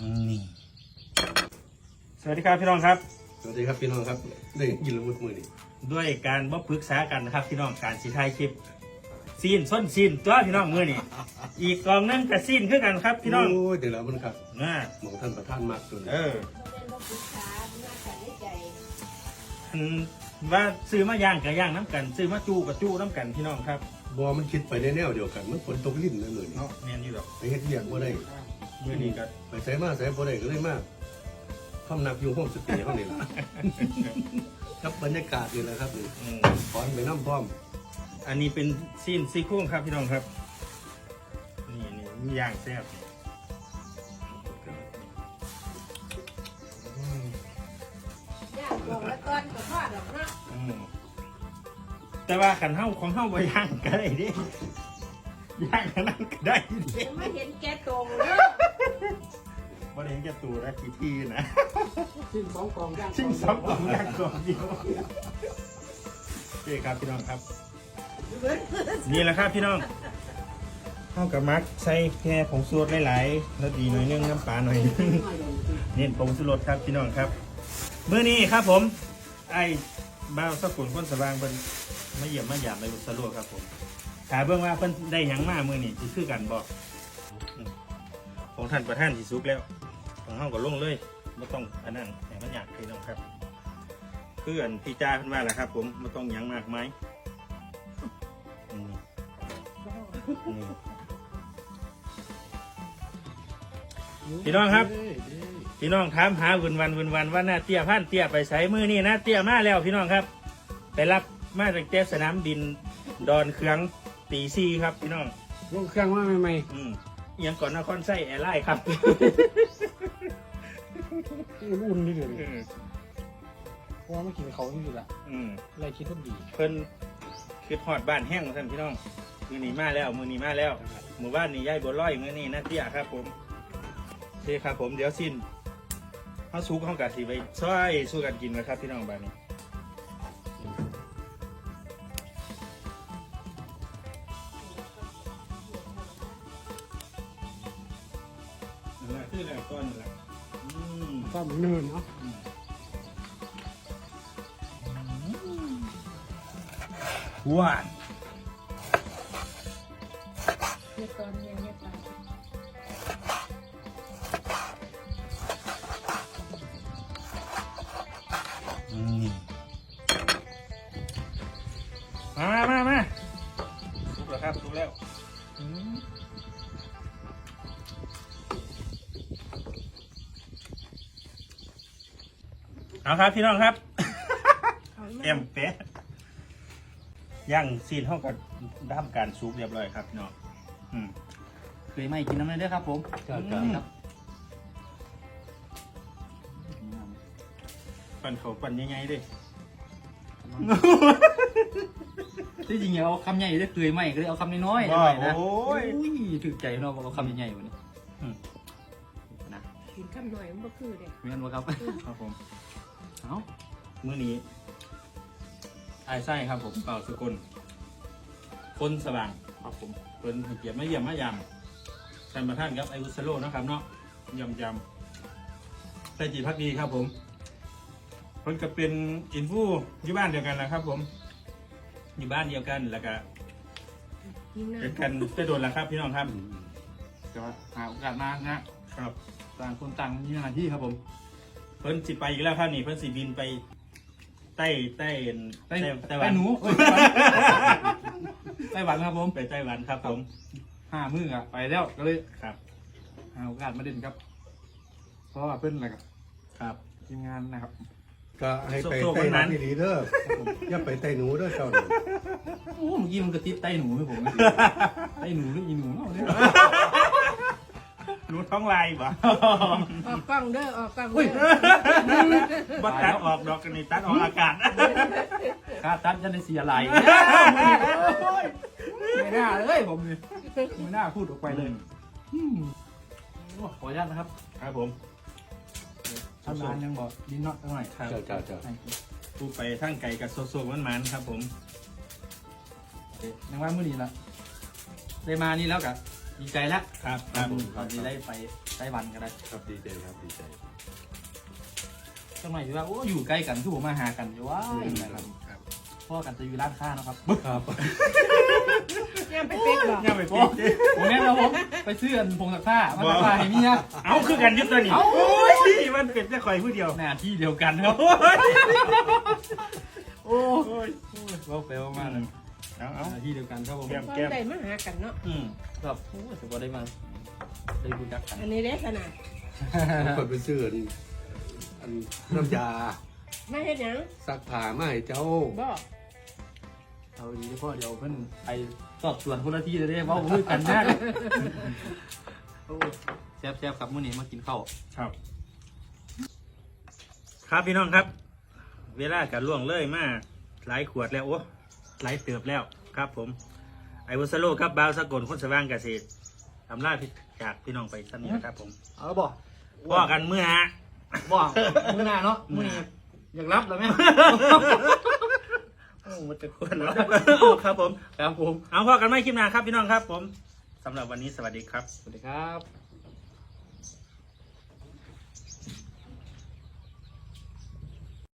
นี่สวัสดีครับพี่น้องครับ สวัสดีครับพี่น้องครับได้ยินละมุดมือนี่ด้วยการบ่ปรึกษากันนะครับ พี่น้องการสิถ่ายคลิปซีนส้นซีนตัวพี่น้องมือนี่อีกกองหนึงกับซีนคือกันครับพี่น้องโอ้ยเดี๋ยวเรามันครับนะหมองท่านประธานมากตัวเอนี้ออันว่าซื้อมาย่างกับย่างน้ำกัน ซื้อมาจูกับจูน้ำกันพี่น้องครับ บอมันคิดไปในแนวเดียวกันมันฝนตกลิ้นนั่นเลยเนาะแม่นอยู่ดอกไปเฮ็ดเรียกบ่ได้มือนี้ก็ไปใส่มาใส่บ่ได้ก็เลยมากคำนักอยู่ห้องสติห้องนี่ล่ะครับบรรยากาศนี่แหละครับนี่อืมถอนไปน้ำพร้อมอันนี้เป็นซีนซี่โครงครับพี่น้องครับ นี่นี่มีย่างแซ่บอื แต่ว่าขันเฮาของเฮาบ่ย่างก็ได้เดิย่างขนาดก็ได้เดิยังไม่เห็นแกตรงเนาะบ่ได้เห็นแก่ตัวนะทีทีนะชิ้นสองกล่องย่างชิงสองกล่องย่างกล่องเดียวโอเคครับพี่น้องครับ นี่แหละครับพี่น้องเข้ากับมักใส่แค่ผงสูตรหลายๆแล้วดีหน่อยนึงน้ำปลาหน่อยนึงเน้นผงสุรสครับพี่น้องครับเมื่อนี้ครับผม ไอ้บ้าวสกุลคนสว่างเพิ่น มาเยี่ยมมาหยามในบุษโลครับผมถามเบิ่งว่าเพิ่นได้หยังมามือนี้สิคือกันบอืมของท่านประธานสิสุกแล้วของเฮาก็ลงเลยบ่ต้องอันนั้นให้มันยากพี่น้องครับคืออันพี่จ้าเพิ่นว่าแหละครับ ผมบ่ต้องหยังมากมายอืมอืม พี่น้องครับ พี่น้องถามหาวันวันวันวันว่าหน้าเตี้ยพันเตี้ยไปใส่มือนี่นะเตี้ยมาแล้วพี่น้องครับ ไปรับ มาจากเต้สนามบินดอนเครืองตีซีครับพี่น้องลงเครื่องมาใหม่อืมอิหยังก่อนนครไส้แอร์ไลน์ครับๆที่รุ่นนี่เลยเพราะว่าไม่กินเขาที่สุดละอืม อะไรคิดว่าดีเพิ่นคือหอดบ้านแห้งท่านพี่น้องมือนี้มาแล้วมือนี้มาแล้ว หมู่บ้านนี้ย้ายบัวลอยมือนี้นะเตี้ยครับผมโอเคครับผมเดี๋ยวสิ้นเขาสู้เขากะสีไปช่วยสู้กันกินนะครับพี่น้องบ้านนี้ นั่นแหละคือแล้วก้อนนั่นแหละอืมก็มันเนินเนาะหวานเนี่ยตอนเย็นเนี่ยตอนอืมมามามาสุกแล้วครับสุกแล้วอืม เอาครับพี่น้องครับเอาเอ็มเป๊ะย่างซีนเท่ากับด้ามการซุกเรียบร้อยครับพี่น้องอืมเคยไม่กินน้ำเลยเด้อครับผมอืมปั่นเขาปั่นยังไงดิที่จริงเอาคำใหญ่ได้อเคยไม่ก็เลยเอาคำน้อยๆว้าหน่อยนะโอ้ย อุ้ยถึกใจเนาะบอกเอาคำใหญ่ๆวันนี้อืม นะกินข้าวหน่อยมันก็คือเด็กเมียนบ่ครับ ครับผม เอ้ามื้อนี้ไอ้ไส้ครับผมเป่าสกุลคนสว่างครับผมเป็นให้เกียรติมาเยี่ยมมายามท่านประธานครับไอวุสโลนะครับเนาะยำยำใส่จีพักดีครับผมเพิ่นก็เป็นอินฟูอยู่บ้านเดียวกันแหละครับ ผม อยู่บ้านเดียวกันแล้วก็กินเป็นน้ำกันได้โดนแล้วครับ พี่น้องครับก็หาโอกาสมานะครับ ต่างคนต่างมีหน้าที่ครับผม เพิ่นสิไปอีกแล้วครับนี่เพิ่นสิบินไปใต้ใต้ไต้ใต้ไต้หวันหนูเอ้ยไต้หวันครับผมไปไต้หวันครับผมห้ามืออะไปแล้วก็เลยครับหาโอกาสมาเด่นครับ เพราะว่าเพิ่นอะไรกับครับทีมงานนะครับ ก็ให้ไปโซ่ๆใต้นั้นน้ำดีเด้ออย่าไปใต้หนูเด้อเจ้านี่โอ้เมื่อกี้มันกระติดไต้หนูให้ผมนะไต้หนูหรืออีหนูเนาะเนี่ย หนูท้องลายบ่ออกกล้องเด้อออกกล้องอุ้ยเด้อบ่ตัดออกดอกกันนี่ตัดออกอากาศค่าตัดจะได้เสียไหลไม่น่าเลยผมนี่ไม่น่าพูดออกไปเลยอืมโอ้ขออนุญาตนะครับ ครับผมทำงานยังบอกดินน็อตหน่อยครับเจ้าเจ้าเจ้าผู้ไปทั้งไก่กับโซๆมันๆครับผมยังว่ามื่อนี้ละได้มานี่แล้วกะ ดีใจแล้วครับคตรับอนนี้ได้ไปไต้หวันก็ได้ครับดีใจครับดีใจสมัยที่ว่าโอ้อยู่ใกล้กันคือผมมาหากันอยู่ว่านะครับครับพ่อกันจะอยู่ร้านค้าเนาะครับครับยังไปเป็นหรอย่าไปโอ้เป๊ะผมแม่เราผมไปซื้ออันผงซักผ้ามาซักผ้าให้เมียเอาคือกันยึดตัวนี้เอ้าโอ้ยมันเป็นแต่ข่อยผู้เดียวหน้าที่เดียวกันครับโอ้ยโอ้โอ้ยว่าไปว่ามาเลย เอาเอาหน้าที่เดียวกันครับผมแก้มตอนแก้มใดมาหากันเนาะ อืมครับโอ้แต่ว่าได้มาได้รู้จักกันอันนี้ได้ขนาดคนไปซื้ออันอันน้ำยาไม่เห็นยังซักผ้ามาให้เจ้าบ่เอาดีพ่อเดี๋ยวเพิ่นไปสอบสวนคนละที่เลยเด้ว่าผมรู้กันยากโอ้แซ่บแซ่บๆครับมื้อนี้มากินข้าวครับ ครับพี่น้องครับ เวลากับล่วงเลยมาหลายขวดแล้วโอ้ หลายเติบแล้วครับผม ไอวอสโลครับบาวสกลคนสว่างเกษตรทำลาพี่จากพี่น้องไปสักนี้นะครับผมเอาบ่ว่ากันเมื่อฮะบ่มื้อหน้าเนาะมื้อนี้อยากรับแล้วแม่โอ้มันจะควรแล้วครับผม ครับผม เอาพอกันไม่คลิปหน้าครับพี่น้องครับผมสำหรับวันนี้สวัสดีครับ สวัสดีครับ